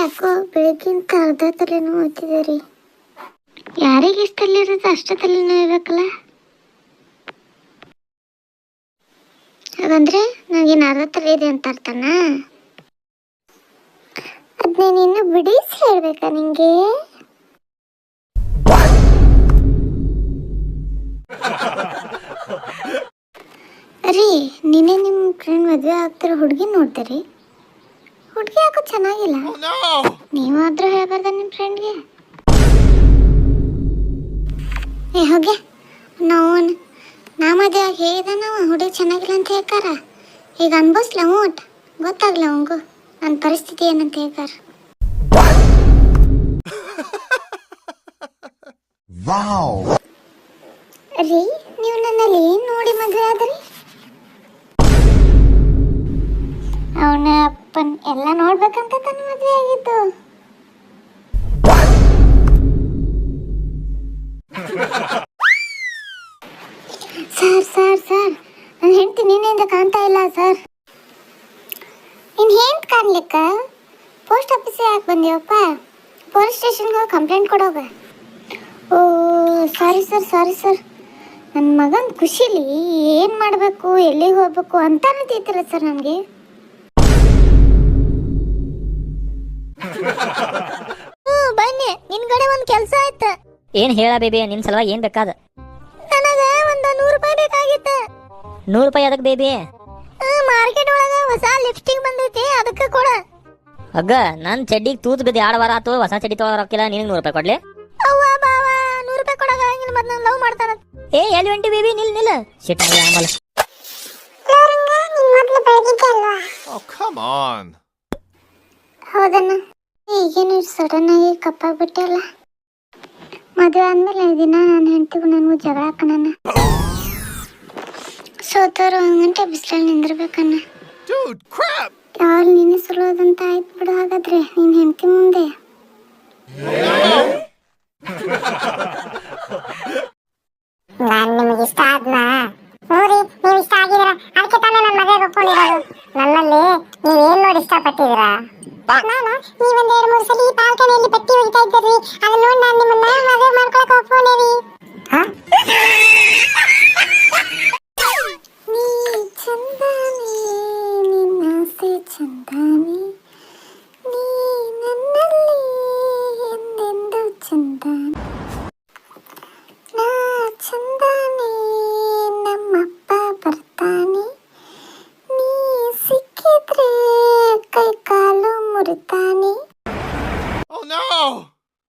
ಯಾಕೋ ಬೆಳಗ್ಗಿಂತ ಅರ್ಧ ತಲೆನೋವು ಆಗ್ತಿದೆ ರೀ. ಯಾರಿಗೆ ಇಷ್ಟ ತಲೆ ಇರುತ್ತೆ ಅಷ್ಟೇ ತಲೆನೋವು ಇರಬೇಕಲ್ಲ ಹಾಗಂದ್ರೆ ನನಗೇನು ಅರ್ಧ ತಲೆ ಇದೆ ಅಂತ ಅರ್ಥನ? ಅದನ್ನೇನಿನ್ನು ನೀನು ಬಿಡಿಸಿ ಹೇಳ್ಬೇಕಾ ನಿಂಗೆ? ರೀ, ನಿನ್ನೆ ನಿಮ್ಮ ಫ್ರೆಂಡ್ ಮದುವೆ ಆಗ್ತಿರೋ ಹುಡುಗಿ ನೋಡ್ತೀರಿ ಹುಡುಗಿ ಯಾಕೋ ಚೆನ್ನಾಗಿಲ್ಲ? ನೀವಾದ್ರೂ ಹೇಳ್ಬಾರ್ದ ನಿಮ್ಮ ಫ್ರೆಂಡ್ಗೆ ಏ ಹೋಗೆ ನಾವು ನಾ ಮದುವೆ ಆಗಿ ಹೇಳಿದ ನಾವು ಹುಡುಗಿ ಚೆನ್ನಾಗಿಲ್ಲ ಅಂತ ಹೇಳ್ಕಾರ? ಈಗ ಅನ್ಭವಿಸ್ಲ ಊಟ ಗೊತ್ತಾಗ್ಲ ಅವಂಗು ನನ್ನ ಪರಿಸ್ಥಿತಿ ಏನಂತ ಹೇಳ್ತಾರ! ರೀ ನೀವು ನನ್ನಲ್ಲಿ ಏನ್ ನೋಡಿ ಮದುವೆ ಆದ್ರಿ? ಅಪ್ಪನ್ ಎಲ್ಲ ನೋಡ್ಬೇಕಂತ ತನ್ನ ಮದುವೆ ಆಗಿದ್ದು. ಸರ್ ಸರ್ ಸರ್, ನನ್ನ ಹೆಂಡತಿ ನಿನ್ನೆಯಿಂದ ಕಾಣ್ತಾ ಇಲ್ಲ, ಸರ್. ನಿನ್ ಹೆಂಟ್ ಕಾಣ್ಲಿಕ್ಕ? ಪೋಸ್ಟ್ ಆಫೀಸಿಗೆ ಯಾಕೆ ಬಂದಿವಪ್ಪ ಪೊಲೀಸ್ ಸ್ಟೇಷನ್ಗೆ ಹೋಗಿ ಕಂಪ್ಲೇಂಟ್ ಕೊಡೋಗ. ಓ, ಸಾರಿ, ಸರ್ ಸಾರಿ, ಸರ್. ನನ್ನ ಮಗನ ಖುಷಿಲಿ ಏನು ಮಾಡಬೇಕು, ಎಲ್ಲಿಗೆ ಹೋಗ್ಬೇಕು ಅಂತಾನೆ ತಿಳಿತಿಲ್ಲ ಸರ್, ನನಗೆ. ಬನ್ನಿ. ನಿನ್ಗಡೆ ಒಂದು ಕೆಲಸ ಆಯ್ತು. ಏನ್ ಹೇಳ ಬೇಬಿ ನಿನ್ ಸಲುವಾಗಿ ಏನ್ ಬೇಕಾದ? ನನಗೆ ಒಂದು ನೂರು ರೂಪಾಯಿ ಬೇಕಾಗಿತ್ತು. ನೂರು ರೂಪಾಯಿ ಅದಕ್ ಬೇಬಿ? ಮಾರ್ಕೆಟ್ ಒಳಗ ಹೊಸ ಲಿಪ್ಸ್ಟಿಕ್ ಬಂದೈತಿ ಅದಕ್ಕೆ ಕೊಡ. ಅಗ್ಗ ನನ್ ಚಡ್ಡಿಗ್ ತೂತ್ ಬಿದ್ದು ಎರಡು ವಾರ ಆತು ಹೊಸ ಚಡ್ಡಿ ತೊಗೊಳ ರೊಕ್ಕಿಲ್ಲ ನಿನಗೆ ನೂರು ರೂಪಾಯಿ ಕೊಡ್ಲಿ? ಅವ್ವ ಬಾವ ನೂರು ರೂಪಾಯಿ ಕೊಡೋಂಗಿಲ್ಲ ಮತ್ ನಾನು ಲವ್ ಮಾಡ್ತಾನ. ಏ ಎಲ್ಲಿ ಹೊಂಟಿ ಬೇಬಿ? ನಿಲ್ ನಿಲ್. ಶಿಟ್ ಆಮೇಲೆ ಮೊದಲು ಬೆಳಗಿದ್ದೆ ಅಲ್ವಾ? Oh, come on. ಹೌದಣ್ಣ. ಈಗೇನು ಸಡನ್ ಆಗಿ ಕಪ್ಪಾಗ್ಬಿಟ್ಟಲ್ಲ. ಮದುವೆ ಆದ್ಮೇಲೆ ದಿನ ನಾನು ಹೆಂಡತಿಗೂ ನನಗೂ ಜಗಳ ಹಾಕೋಣ ಸೋತವ್ರು ಒಂದು ಗಂಟೆ ಬಿಸಿಲಲ್ಲಿ ನಿಂದಿರ್ಬೇಕಣ್ಣ! ಯಾವಾಗ ನೀನು ಸುಲೋದಂತ ಆಯ್ತು ಬಿಡು ಹಾಗಾದ್ರೆ ನಿನ್ನ ಹೆಂಡತಿ ಮುಂದೆ ನಾನ್ ನಿಮಗೆ ಇಷ್ಟ ಆದ್ನಾ ನೋಡಿ ನೀವು ಇಷ್ಟ ಆಗಿದ್ದೀರಾ ಅದಕ್ಕೆ ತಾನೇ ನನ್ನ ಮದುವೆಗೆ ಒಪ್ಕೊಂಡಿರೋದು ನನ್ನಲ್ಲಿ ನೀವೇನ್ ನೋಡಿ ಇಷ್ಟಪಟ್ಟಿದ್ದೀರಾ ನಾನು ನೀವು ಒಂದೆರಡು ಮೂರು ಸಲ ಬಾಲ್ಕನಿಯಲ್ಲಿ ಬತ್ತಿ ಒಗಿತಾ ಇದ್ದೀರಿ. ಅದನ್ನ ನೋಡಿ ನಾನು ನಿಮ್ಮನ್ನ ಮದುವೆ ಮಾಡ್ಕೊಳಕ್ಕೆ ಒಪ್ಕೊಂಡೇವಿ